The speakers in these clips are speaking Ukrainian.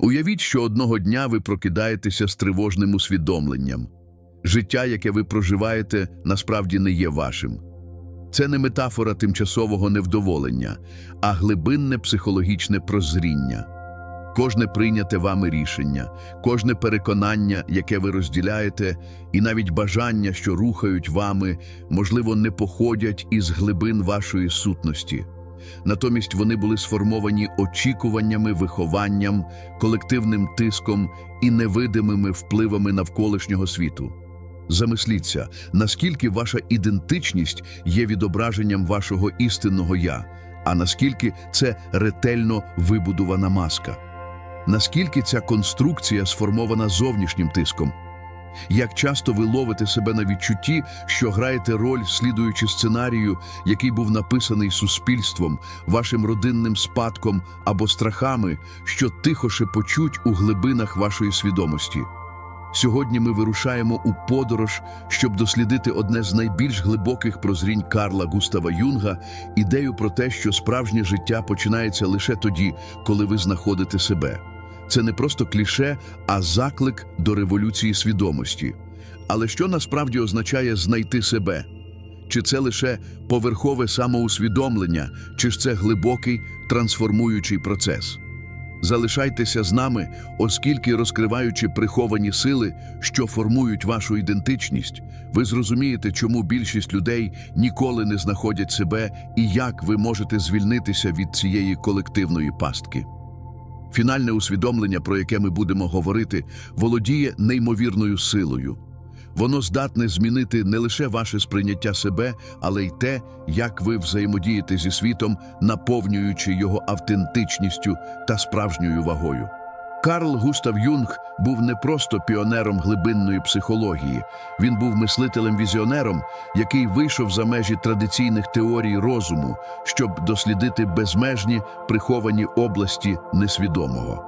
Уявіть, що одного дня ви прокидаєтеся з тривожним усвідомленням. Життя, яке ви проживаєте, насправді не є вашим. Це не метафора тимчасового невдоволення, а глибинне психологічне прозріння. Кожне прийняте вами рішення, кожне переконання, яке ви розділяєте, і навіть бажання, що рухають вами, можливо, не походять із глибин вашої сутності. Натомість вони були сформовані очікуваннями, вихованням, колективним тиском і невидимими впливами навколишнього світу. Замисліться, наскільки ваша ідентичність є відображенням вашого істинного я, а наскільки це ретельно вибудована маска. Наскільки ця конструкція сформована зовнішнім тиском? Як часто ви ловите себе на відчутті, що граєте роль, слідуючи сценарію, який був написаний суспільством, вашим родинним спадком або страхами, що тихо шепочуть у глибинах вашої свідомості? Сьогодні ми вирушаємо у подорож, щоб дослідити одне з найбільш глибоких прозрінь Карла Густава Юнга ідею про те, що справжнє життя починається лише тоді, коли ви знаходите себе. Це не просто кліше, а заклик до революції свідомості. Але що насправді означає знайти себе? Чи це лише поверхове самоусвідомлення, чи ж це глибокий трансформуючий процес? Залишайтеся з нами, оскільки, розкриваючи приховані сили, що формують вашу ідентичність, ви зрозумієте, чому більшість людей ніколи не знаходять себе і як ви можете звільнитися від цієї колективної пастки. Фінальне усвідомлення, про яке ми будемо говорити, володіє неймовірною силою. Воно здатне змінити не лише ваше сприйняття себе, але й те, як ви взаємодієте зі світом, наповнюючи його автентичністю та справжньою вагою. Карл Густав Юнг був не просто піонером глибинної психології, він був мислителем-візіонером, який вийшов за межі традиційних теорій розуму, щоб дослідити безмежні приховані області несвідомого.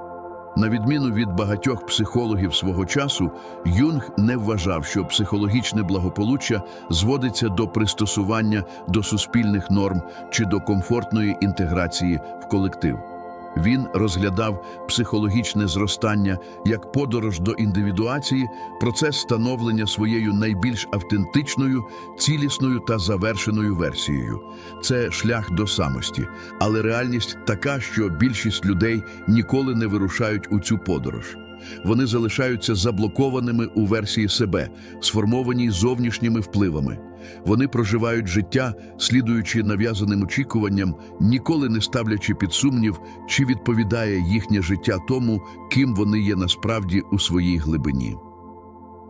На відміну від багатьох психологів свого часу, Юнг не вважав, що психологічне благополуччя зводиться до пристосування до суспільних норм чи до комфортної інтеграції в колектив. Він розглядав психологічне зростання як подорож до індивідуації, процес становлення своєю найбільш автентичною, цілісною та завершеною версією. Це шлях до самості, але реальність така, що більшість людей ніколи не вирушають у цю подорож. Вони залишаються заблокованими у версії себе, сформованій зовнішніми впливами. Вони проживають життя, слідуючи нав'язаним очікуванням, ніколи не ставлячи під сумнів, чи відповідає їхнє життя тому, ким вони є насправді у своїй глибині.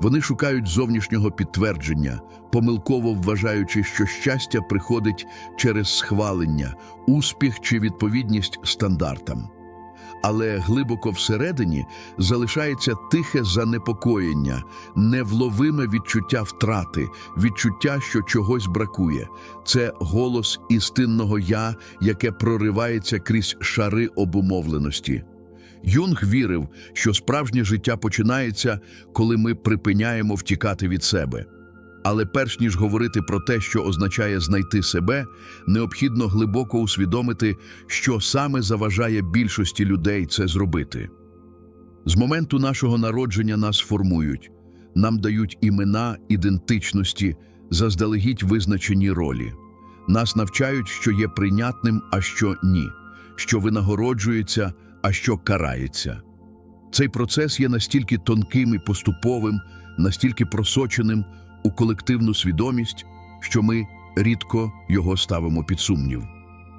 Вони шукають зовнішнього підтвердження, помилково вважаючи, що щастя приходить через схвалення, успіх чи відповідність стандартам. Але глибоко всередині залишається тихе занепокоєння, невловиме відчуття втрати, відчуття, що чогось бракує. Це голос істинного я, яке проривається крізь шари обумовленості. Юнг вірив, що справжнє життя починається, коли ми припиняємо втікати від себе. Але перш ніж говорити про те, що означає знайти себе, необхідно глибоко усвідомити, що саме заважає більшості людей це зробити. З моменту нашого народження нас формують, нам дають імена, ідентичності, заздалегідь визначені ролі. Нас навчають, що є прийнятним, а що ні, що винагороджується, а що карається. Цей процес є настільки тонким і поступовим, настільки просоченим у колективну свідомість, що ми рідко його ставимо під сумнів.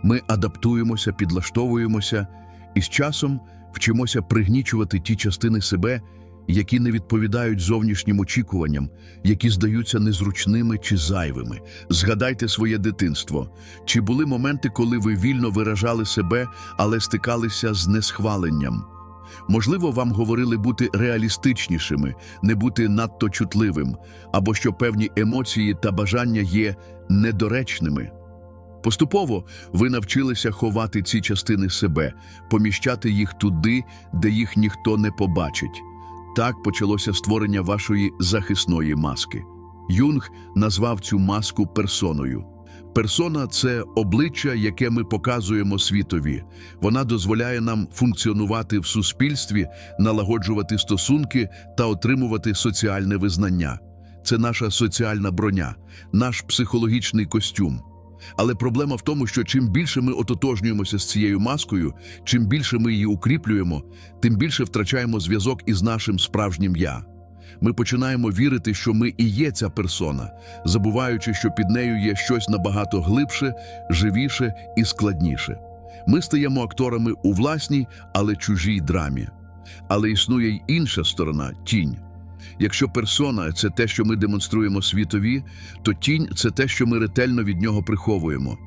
Ми адаптуємося, підлаштовуємося і з часом вчимося пригнічувати ті частини себе, які не відповідають зовнішнім очікуванням, які здаються незручними чи зайвими. Згадайте своє дитинство. Чи були моменти, коли ви вільно виражали себе, але стикалися з несхваленням? Можливо, вам говорили бути реалістичнішими, не бути надто чутливим, або що певні емоції та бажання є недоречними. Поступово ви навчилися ховати ці частини себе, поміщати їх туди, де їх ніхто не побачить. Так почалося створення вашої захисної маски. Юнг назвав цю маску персоною. Персона це обличчя, яке ми показуємо світові. Вона дозволяє нам функціонувати в суспільстві, налагоджувати стосунки та отримувати соціальне визнання. Це наша соціальна броня, наш психологічний костюм. Але проблема в тому, що чим більше ми ототожнюємося з цією маскою, чим більше ми її укріплюємо, тим більше втрачаємо зв'язок із нашим справжнім я. Ми починаємо вірити, що ми і є ця персона, забуваючи, що під нею є щось набагато глибше, живіше і складніше. Ми стаємо акторами у власній, але чужій драмі. Але існує й інша сторона тінь. Якщо персона це те, що ми демонструємо світові, то тінь це те, що ми ретельно від нього приховуємо.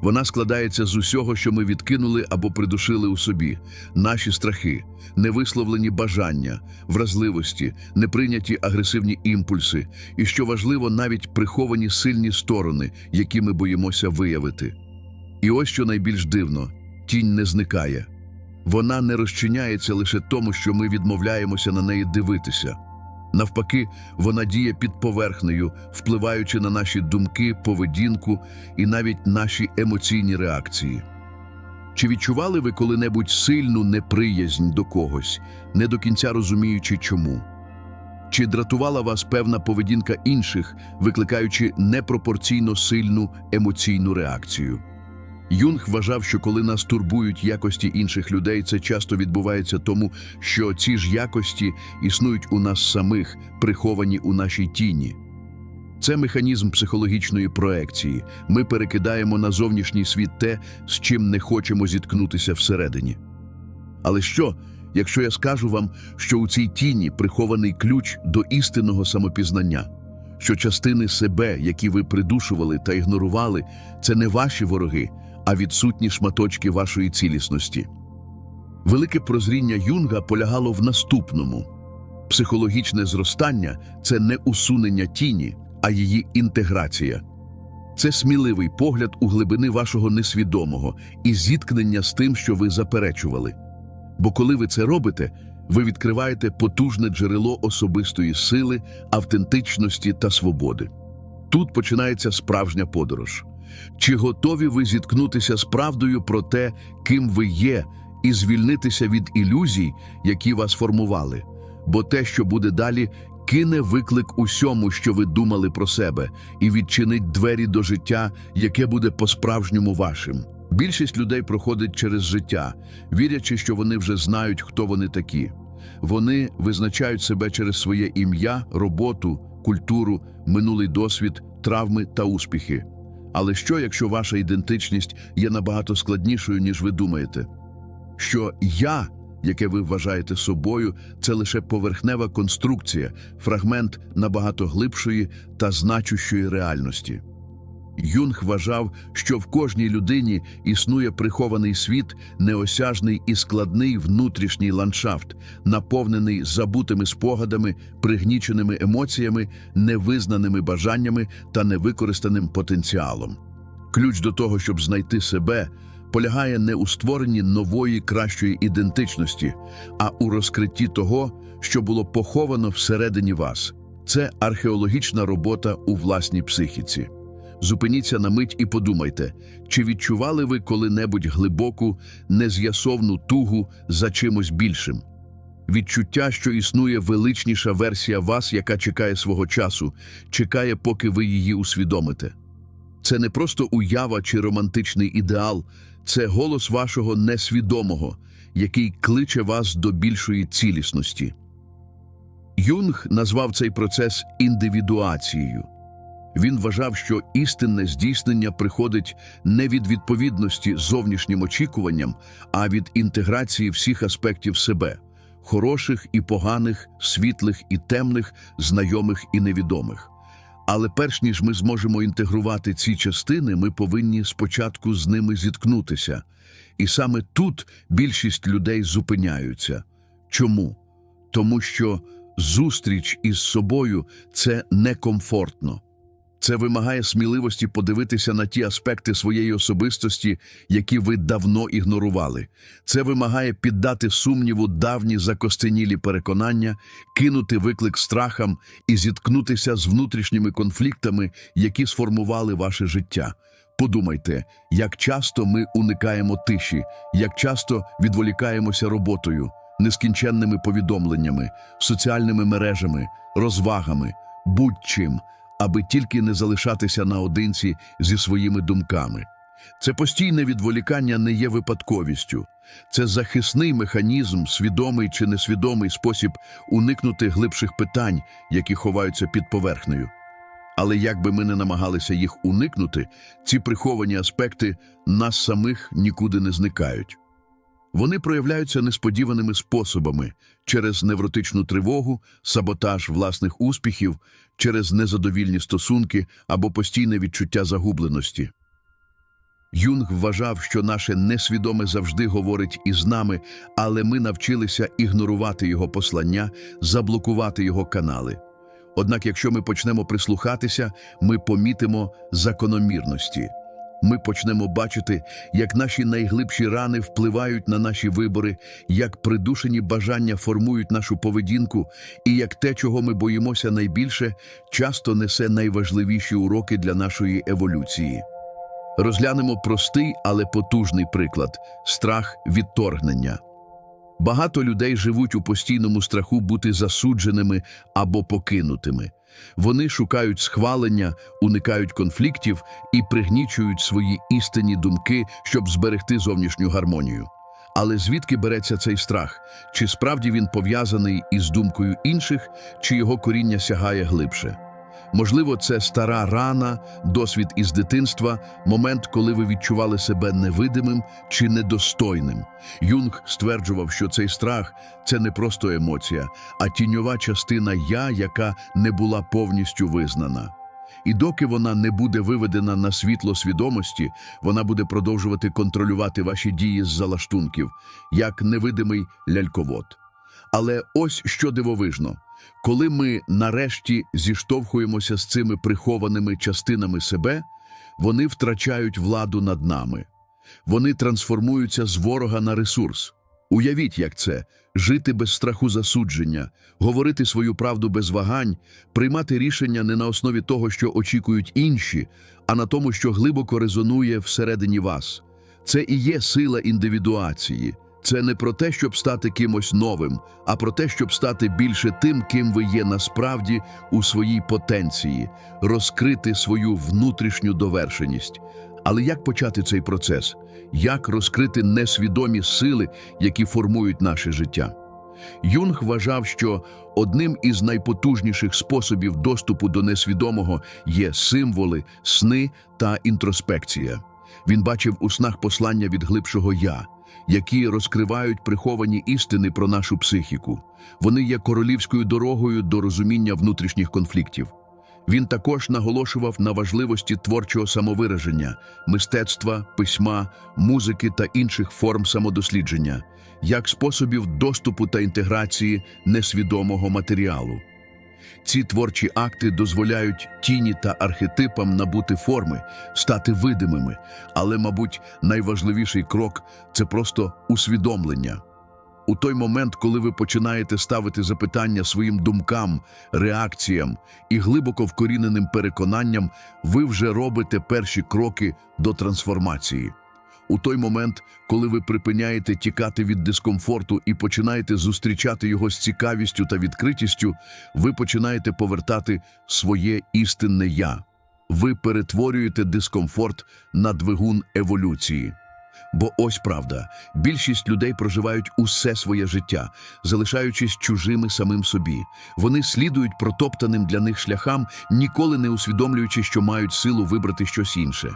Вона складається з усього, що ми відкинули або придушили у собі: наші страхи, невисловлені бажання, вразливості, неприйняті агресивні імпульси, і що важливо, навіть приховані сильні сторони, які ми боїмося виявити. І ось що найбільш дивно: тінь не зникає. Вона не розчиняється лише тому, що ми відмовляємося на неї дивитися. Навпаки, вона діє під поверхнею, впливаючи на наші думки, поведінку і навіть наші емоційні реакції. Чи відчували ви коли-небудь сильну неприязнь до когось, не до кінця розуміючи чому? Чи дратувала вас певна поведінка інших, викликаючи непропорційно сильну емоційну реакцію? Юнг вважав, що коли нас турбують якості інших людей, це часто відбувається тому, що ці ж якості існують у нас самих, приховані у нашій тіні. Це механізм психологічної проекції. Ми перекидаємо на зовнішній світ те, з чим не хочемо зіткнутися всередині. Але що, якщо я скажу вам, що у цій тіні прихований ключ до істинного самопізнання? Що частини себе, які ви придушували та ігнорували, це не ваші вороги, а відсутні шматочки вашої цілісності. Велике прозріння Юнга полягало в наступному: психологічне зростання це не усунення тіні, а її інтеграція. Це сміливий погляд у глибини вашого несвідомого і зіткнення з тим, що ви заперечували. Бо коли ви це робите, ви відкриваєте потужне джерело особистої сили, автентичності та свободи. Тут починається справжня подорож. Чи готові ви зіткнутися з правдою про те, ким ви є, і звільнитися від ілюзій, які вас формували? Бо те, що буде далі, кине виклик усьому, що ви думали про себе, і відчинить двері до життя, яке буде по-справжньому вашим. Більшість людей проходить через життя, вірячи, що вони вже знають, хто вони такі. Вони визначають себе через своє ім'я, роботу, культуру, минулий досвід, травми та успіхи. Але що, якщо ваша ідентичність є набагато складнішою, ніж ви думаєте? Що я, яке ви вважаєте собою, це лише поверхнева конструкція, фрагмент набагато глибшої та значущої реальності. Юнг вважав, що в кожній людині існує прихований світ, неосяжний і складний внутрішній ландшафт, наповнений забутими спогадами, пригніченими емоціями, невизнаними бажаннями та невикористаним потенціалом. Ключ до того, щоб знайти себе, полягає не у створенні нової кращої ідентичності, а у розкритті того, що було поховано всередині вас. Це археологічна робота у власній психіці. Зупиніться на мить і подумайте, чи відчували ви коли-небудь глибоку, нез'ясовну тугу за чимось більшим? Відчуття, що існує величніша версія вас, яка чекає свого часу, чекає, поки ви її усвідомите. Це не просто уява чи романтичний ідеал, це голос вашого несвідомого, який кличе вас до більшої цілісності. Юнг назвав цей процес індивідуацією. Він вважав, що істинне здійснення приходить не від відповідності зовнішнім очікуванням, а від інтеграції всіх аспектів себе хороших і поганих, світлих і темних, знайомих і невідомих. Але перш ніж ми зможемо інтегрувати ці частини, ми повинні спочатку з ними зіткнутися. І саме тут більшість людей зупиняються. Чому? Тому що зустріч із собою це некомфортно. Це вимагає сміливості подивитися на ті аспекти своєї особистості, які ви давно ігнорували. Це вимагає піддати сумніву давні закостенілі переконання, кинути виклик страхам і зіткнутися з внутрішніми конфліктами, які сформували ваше життя. Подумайте, як часто ми уникаємо тиші, як часто відволікаємося роботою, нескінченними повідомленнями, соціальними мережами, розвагами, будь-чим, аби тільки не залишатися наодинці зі своїми думками. Це постійне відволікання не є випадковістю. Це захисний механізм, свідомий чи несвідомий спосіб уникнути глибших питань, які ховаються під поверхнею. Але як би ми не намагалися їх уникнути, ці приховані аспекти нас самих нікуди не зникають. Вони проявляються несподіваними способами через невротичну тривогу, саботаж власних успіхів, через незадовільні стосунки або постійне відчуття загубленості. Юнг вважав, що наше несвідоме завжди говорить із нами, але ми навчилися ігнорувати його послання, заблокувати його канали. Однак, якщо ми почнемо прислухатися, ми помітимо закономірності. Ми почнемо бачити, як наші найглибші рани впливають на наші вибори, як придушені бажання формують нашу поведінку, і як те, чого ми боїмося найбільше, часто несе найважливіші уроки для нашої еволюції. Розглянемо простий, але потужний приклад страх відторгнення. Багато людей живуть у постійному страху бути засудженими або покинутими. Вони шукають схвалення, уникають конфліктів і пригнічують свої істинні думки, щоб зберегти зовнішню гармонію. Але звідки береться цей страх? Чи справді він пов'язаний із думкою інших, чи його коріння сягає глибше? Можливо, це стара рана, досвід із дитинства, момент, коли ви відчували себе невидимим чи недостойним. Юнг стверджував, що цей страх це не просто емоція, а тіньова частина я, яка не була повністю визнана. І доки вона не буде виведена на світло свідомості, вона буде продовжувати контролювати ваші дії з залаштунків, як невидимий ляльковод. Але ось що дивовижно. Коли ми нарешті зіштовхуємося з цими прихованими частинами себе, вони втрачають владу над нами. Вони трансформуються з ворога на ресурс. Уявіть, як це жити без страху засудження, говорити свою правду без вагань, приймати рішення не на основі того, що очікують інші, а на тому, що глибоко резонує всередині вас. Це і є сила індивідуації. Це не про те, щоб стати кимось новим, а про те, щоб стати більше тим, ким ви є насправді у своїй потенції, розкрити свою внутрішню довершеність. Але як почати цей процес? Як розкрити несвідомі сили, які формують наше життя? Юнг вважав, що одним із найпотужніших способів доступу до несвідомого є символи, сни та інтроспекція. Він бачив у снах послання від глибшого я, які розкривають приховані істини про нашу психіку. Вони є королівською дорогою до розуміння внутрішніх конфліктів. Він також наголошував на важливості творчого самовираження, мистецтва, письма, музики та інших форм самодослідження, як способів доступу та інтеграції несвідомого матеріалу. Ці творчі акти дозволяють тіні та архетипам набути форми, стати видимими, але, мабуть, найважливіший крок це просто усвідомлення. У той момент, коли ви починаєте ставити запитання своїм думкам, реакціям і глибоко вкоріненим переконанням, ви вже робите перші кроки до трансформації. У той момент, коли ви припиняєте тікати від дискомфорту і починаєте зустрічати його з цікавістю та відкритістю, ви починаєте повертати своє істинне я. Ви перетворюєте дискомфорт на двигун еволюції. Бо ось правда, більшість людей проживають усе своє життя, залишаючись чужими самим собі. Вони слідують протоптаним для них шляхам, ніколи не усвідомлюючи, що мають силу вибрати щось інше.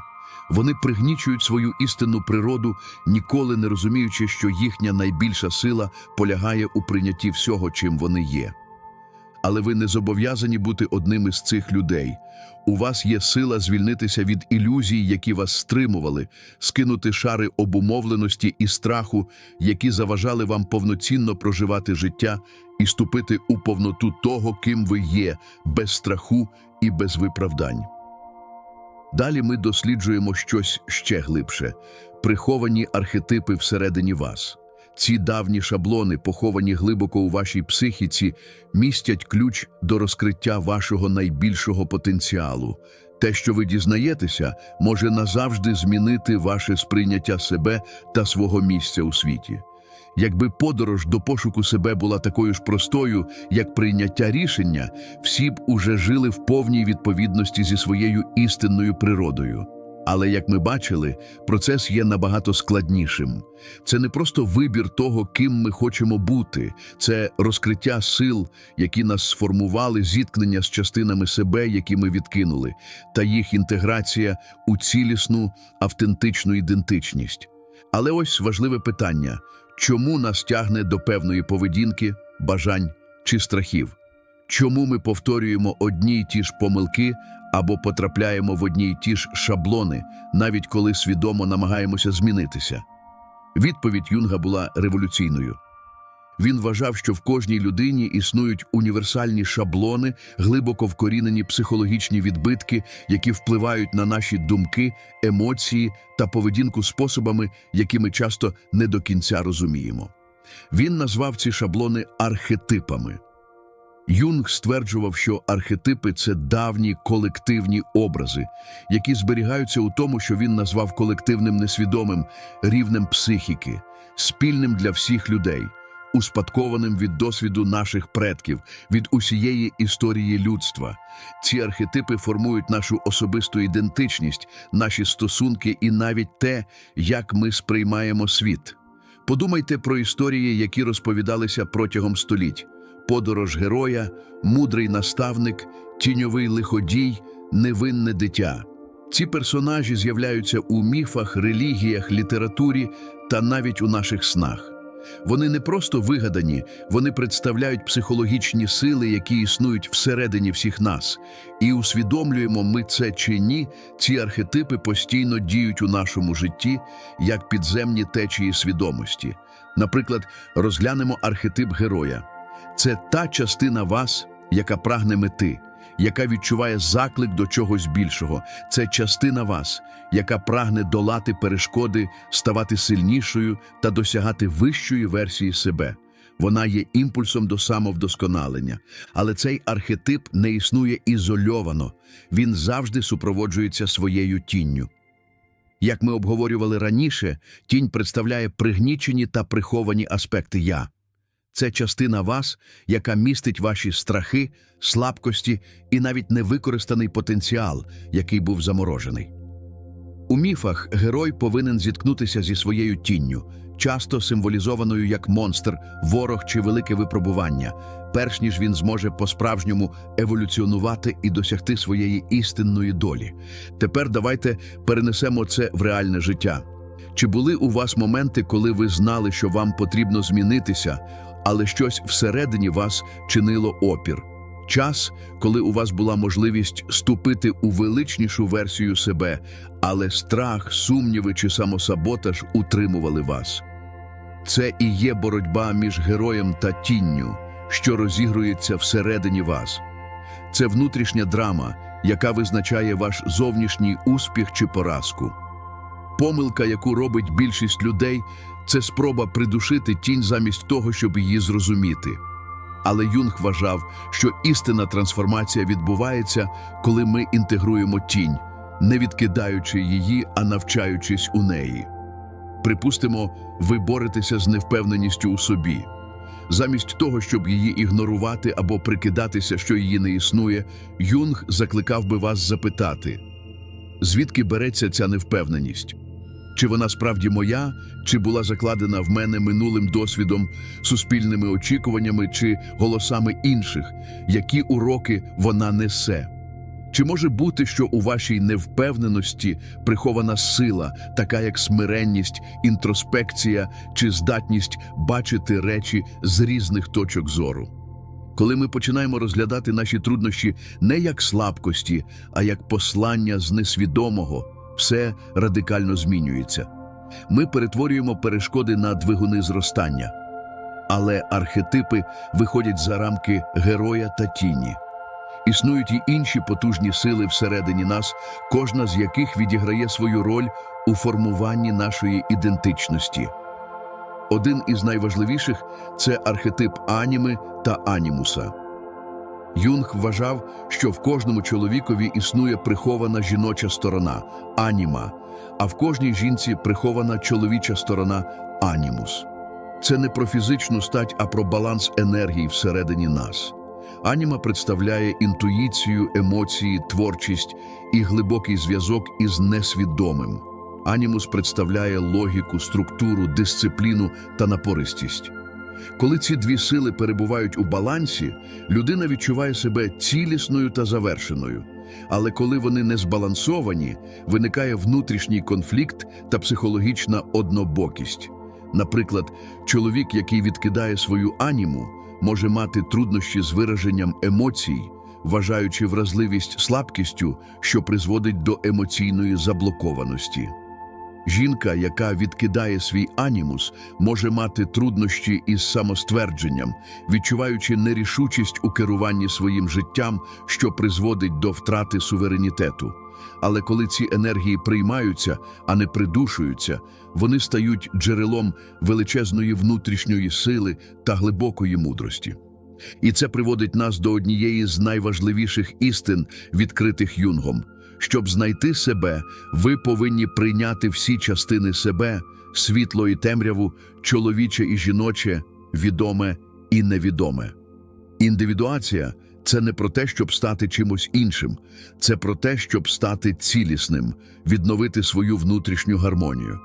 Вони пригнічують свою істинну природу, ніколи не розуміючи, що їхня найбільша сила полягає у прийнятті всього, чим вони є. Але ви не зобов'язані бути одним із цих людей. У вас є сила звільнитися від ілюзій, які вас стримували, скинути шари обумовленості і страху, які заважали вам повноцінно проживати життя, і ступити у повноту того, ким ви є, без страху і без виправдань. Далі ми досліджуємо щось ще глибше приховані архетипи всередині вас. Ці давні шаблони, поховані глибоко у вашій психіці, містять ключ до розкриття вашого найбільшого потенціалу. Те, що ви дізнаєтеся, може назавжди змінити ваше сприйняття себе та свого місця у світі. Якби подорож до пошуку себе була такою ж простою, як прийняття рішення, всі б уже жили в повній відповідності зі своєю істинною природою. Але, як ми бачили, процес є набагато складнішим. Це не просто вибір того, ким ми хочемо бути, це розкриття сил, які нас сформували, зіткнення з частинами себе, які ми відкинули, та їх інтеграція у цілісну, автентичну ідентичність. Але ось важливе питання: чому нас тягне до певної поведінки, бажань чи страхів? Чому ми повторюємо одні й ті ж помилки або потрапляємо в одні й ті ж шаблони, навіть коли свідомо намагаємося змінитися? Відповідь Юнга була революційною. Він вважав, що в кожній людині існують універсальні шаблони, глибоко вкорінені психологічні відбитки, які впливають на наші думки, емоції та поведінку способами, які ми часто не до кінця розуміємо. Він назвав ці шаблони архетипами. Юнг стверджував, що архетипи це давні колективні образи, які зберігаються у тому, що він назвав колективним несвідомим рівнем психіки, спільним для всіх людей, успадкованим від досвіду наших предків, від усієї історії людства. Ці архетипи формують нашу особисту ідентичність, наші стосунки і навіть те, як ми сприймаємо світ. Подумайте про історії, які розповідалися протягом століть подорож героя, мудрий наставник, тіньовий лиходій, невинне дитя. Ці персонажі з'являються у міфах, релігіях, літературі та навіть у наших снах. Вони не просто вигадані, вони представляють психологічні сили, які існують всередині всіх нас. І усвідомлюємо ми це чи ні, ці архетипи постійно діють у нашому житті як підземні течії свідомості. Наприклад, розглянемо архетип героя. Це та частина вас, яка прагне мети, яка відчуває заклик до чогось більшого. Це частина вас, яка прагне долати перешкоди, ставати сильнішою та досягати вищої версії себе. Вона є імпульсом до самовдосконалення. Але цей архетип не існує ізольовано, він завжди супроводжується своєю тінню. Як ми обговорювали раніше, тінь представляє пригнічені та приховані аспекти я. Це частина вас, яка містить ваші страхи, слабкості і навіть невикористаний потенціал, який був заморожений. У міфах герой повинен зіткнутися зі своєю тінню, часто символізованою як монстр, ворог чи велике випробування, перш ніж він зможе по-справжньому еволюціонувати і досягти своєї істинної долі. Тепер давайте перенесемо це в реальне життя. Чи були у вас моменти, коли ви знали, що вам потрібно змінитися, але щось всередині вас чинило опір? Час, коли у вас була можливість ступити у величнішу версію себе, але страх, сумніви чи самосаботаж утримували вас. Це і є боротьба між героєм та тінню, що розігрується всередині вас. Це внутрішня драма, яка визначає ваш зовнішній успіх чи поразку. Помилка, яку робить більшість людей, це спроба придушити тінь замість того, щоб її зрозуміти. Але Юнг вважав, що істинна трансформація відбувається, коли ми інтегруємо тінь, не відкидаючи її, а навчаючись у неї. Припустимо, ви боретеся з невпевненістю у собі. Замість того, щоб її ігнорувати або прикидатися, що її не існує, Юнг закликав би вас запитати, звідки береться ця невпевненість? Чи вона справді моя, чи була закладена в мене минулим досвідом, суспільними очікуваннями чи голосами інших, які уроки вона несе? Чи може бути, що у вашій невпевненості прихована сила, така як смиренність, інтроспекція чи здатність бачити речі з різних точок зору? Коли ми починаємо розглядати наші труднощі не як слабкості, а як послання з несвідомого, все радикально змінюється. Ми перетворюємо перешкоди на двигуни зростання. Але архетипи виходять за рамки героя та тіні. Існують і інші потужні сили всередині нас, кожна з яких відіграє свою роль у формуванні нашої ідентичності. Один із найважливіших це архетип аніми та анімуса. Юнг вважав, що в кожному чоловікові існує прихована жіноча сторона аніма, а в кожній жінці прихована чоловіча сторона анімус. Це не про фізичну стать, а про баланс енергії всередині нас. Аніма представляє інтуїцію, емоції, творчість і глибокий зв'язок із несвідомим. Анімус представляє логіку, структуру, дисципліну та напористість. Коли ці дві сили перебувають у балансі, людина відчуває себе цілісною та завершеною. Але коли вони не збалансовані, виникає внутрішній конфлікт та психологічна однобокість. Наприклад, чоловік, який відкидає свою аніму, може мати труднощі з вираженням емоцій, вважаючи вразливість слабкістю, що призводить до емоційної заблокованості. Жінка, яка відкидає свій анімус, може мати труднощі із самоствердженням, відчуваючи нерішучість у керуванні своїм життям, що призводить до втрати суверенітету. Але коли ці енергії приймаються, а не придушуються, вони стають джерелом величезної внутрішньої сили та глибокої мудрості. І це приводить нас до однієї з найважливіших істин, відкритих юнгом. Щоб знайти себе, ви повинні прийняти всі частини себе, світло і темряву, чоловіче і жіноче, відоме і невідоме. Індивідуація це не про те, щоб стати чимось іншим, це про те, щоб стати цілісним, відновити свою внутрішню гармонію.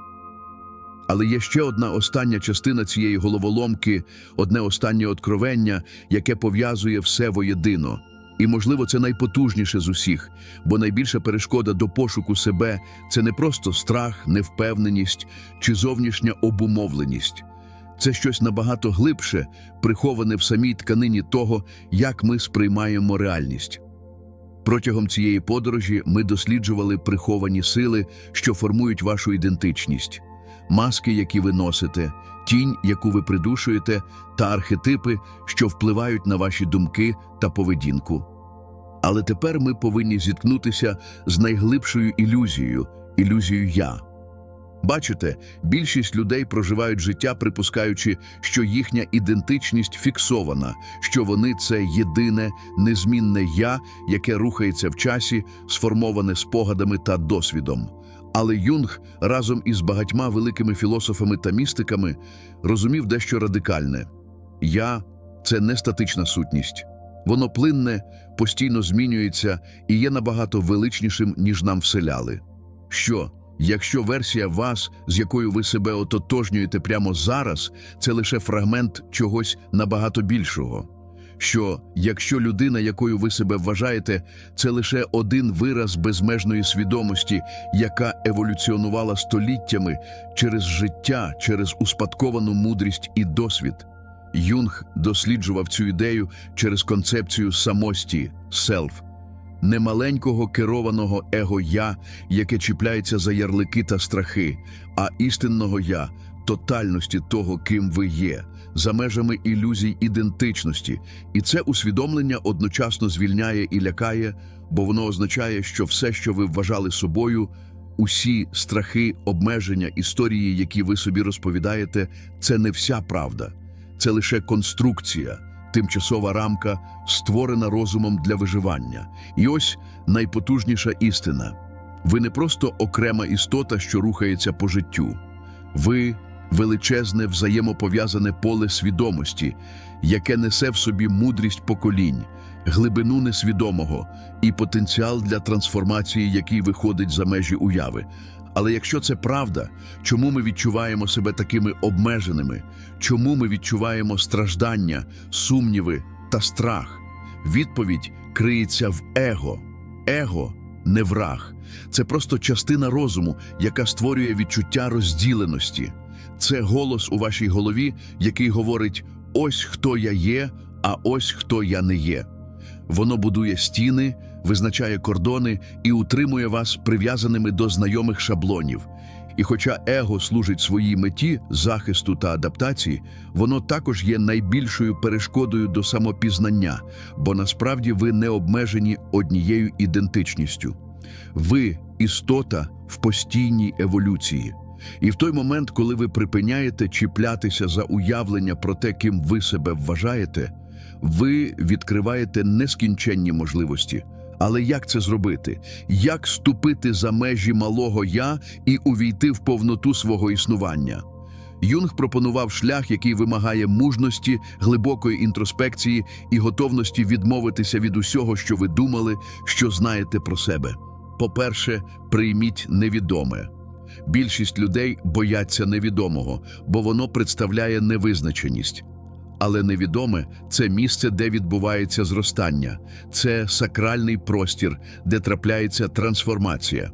Але є ще одна остання частина цієї головоломки, одне останнє откровення, яке пов'язує все воєдино. І, можливо, це найпотужніше з усіх, бо найбільша перешкода до пошуку себе це не просто страх, невпевненість чи зовнішня обумовленість. Це щось набагато глибше, приховане в самій тканині того, як ми сприймаємо реальність. Протягом цієї подорожі ми досліджували приховані сили, що формують вашу ідентичність, маски, які ви носите, тінь, яку ви придушуєте, та архетипи, що впливають на ваші думки та поведінку. Але тепер ми повинні зіткнутися з найглибшою ілюзією ілюзією я. Бачите, більшість людей проживають життя, припускаючи, що їхня ідентичність фіксована, що вони це єдине, незмінне я, яке рухається в часі, сформоване спогадами та досвідом. Але Юнг разом із багатьма великими філософами та містиками розумів дещо радикальне: я це не статична сутність. Воно плинне, постійно змінюється і є набагато величнішим, ніж нам вселяли. Що, якщо версія вас, з якою ви себе ототожнюєте прямо зараз, це лише фрагмент чогось набагато більшого? Що, якщо людина, якою ви себе вважаєте, це лише один вираз безмежної свідомості, яка еволюціонувала століттями через життя, через успадковану мудрість і досвід? Юнг досліджував цю ідею через концепцію самості селф, немаленького керованого его-я, яке чіпляється за ярлики та страхи, а істинного я тотальності того, ким ви є, за межами ілюзій ідентичності, і це усвідомлення одночасно звільняє і лякає, бо воно означає, що все, що ви вважали собою, усі страхи, обмеження, історії, які ви собі розповідаєте, це не вся правда. Це лише конструкція, тимчасова рамка, створена розумом для виживання. І ось найпотужніша істина. Ви не просто окрема істота, що рухається по життю. Ви величезне взаємопов'язане поле свідомості, яке несе в собі мудрість поколінь, глибину несвідомого і потенціал для трансформації, який виходить за межі уяви. Але якщо це правда, чому ми відчуваємо себе такими обмеженими? Чому ми відчуваємо страждання, сумніви та страх? Відповідь криється в его. Его не враг. Це просто частина розуму, яка створює відчуття розділеності. Це голос у вашій голові, який говорить: ось хто я є, а ось хто я не є. Воно будує стіни, визначає кордони і утримує вас прив'язаними до знайомих шаблонів. І хоча его служить своїй меті захисту та адаптації, воно також є найбільшою перешкодою до самопізнання, бо насправді ви не обмежені однією ідентичністю. Ви істота в постійній еволюції. І в той момент, коли ви припиняєте чіплятися за уявлення про те, ким ви себе вважаєте, ви відкриваєте нескінченні можливості. Але як це зробити? Як ступити за межі малого я і увійти в повноту свого існування? Юнг пропонував шлях, який вимагає мужності, глибокої інтроспекції і готовності відмовитися від усього, що ви думали, що знаєте про себе. По-перше, прийміть невідоме. Більшість людей бояться невідомого, бо воно представляє невизначеність. Але невідоме це місце, де відбувається зростання, це сакральний простір, де трапляється трансформація.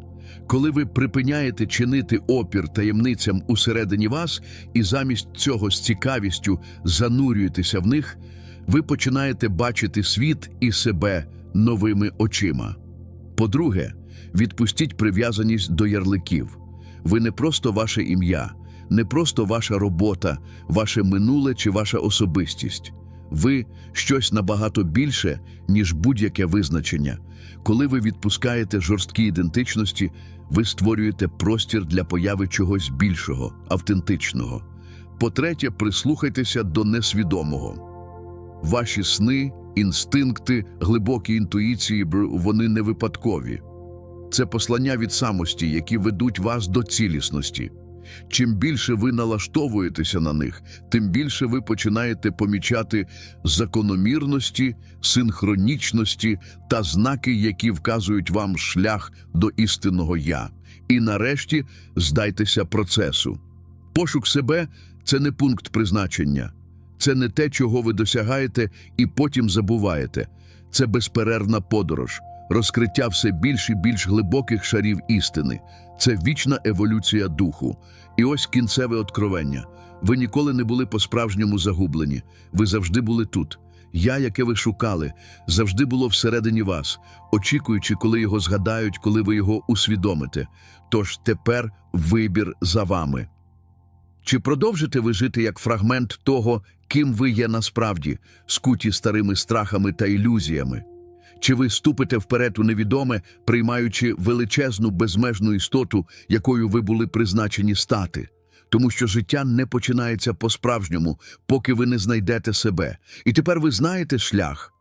Коли ви припиняєте чинити опір таємницям усередині вас і замість цього з цікавістю занурюєтеся в них, ви починаєте бачити світ і себе новими очима. По-друге, відпустіть прив'язаність до ярликів. Ви не просто ваше ім'я, не просто ваша робота, ваше минуле чи ваша особистість. Ви щось набагато більше, ніж будь-яке визначення. Коли ви відпускаєте жорсткі ідентичності, ви створюєте простір для появи чогось більшого, автентичного. По-третє, прислухайтеся до несвідомого. Ваші сни, інстинкти, глибокі інтуїції вони не випадкові. Це послання від самості, які ведуть вас до цілісності. Чим більше ви налаштовуєтеся на них, тим більше ви починаєте помічати закономірності, синхронічності та знаки, які вказують вам шлях до істинного я. І нарешті здайтеся процесу. Пошук себе це не пункт призначення, це не те, чого ви досягаєте і потім забуваєте. Це безперервна подорож, розкриття все більш і більш глибоких шарів істини. Це вічна еволюція духу. І ось кінцеве откровення. Ви ніколи не були по-справжньому загублені. Ви завжди були тут. Я, яке ви шукали, завжди було всередині вас, очікуючи, коли його згадають, коли ви його усвідомите. Тож тепер вибір за вами. Чи продовжите ви жити як фрагмент того, ким ви є насправді, скуті старими страхами та ілюзіями? Чи ви ступите вперед у невідоме, приймаючи величезну безмежну істоту, якою ви були призначені стати? Тому що життя не починається по-справжньому, поки ви не знайдете себе. І тепер ви знаєте шлях.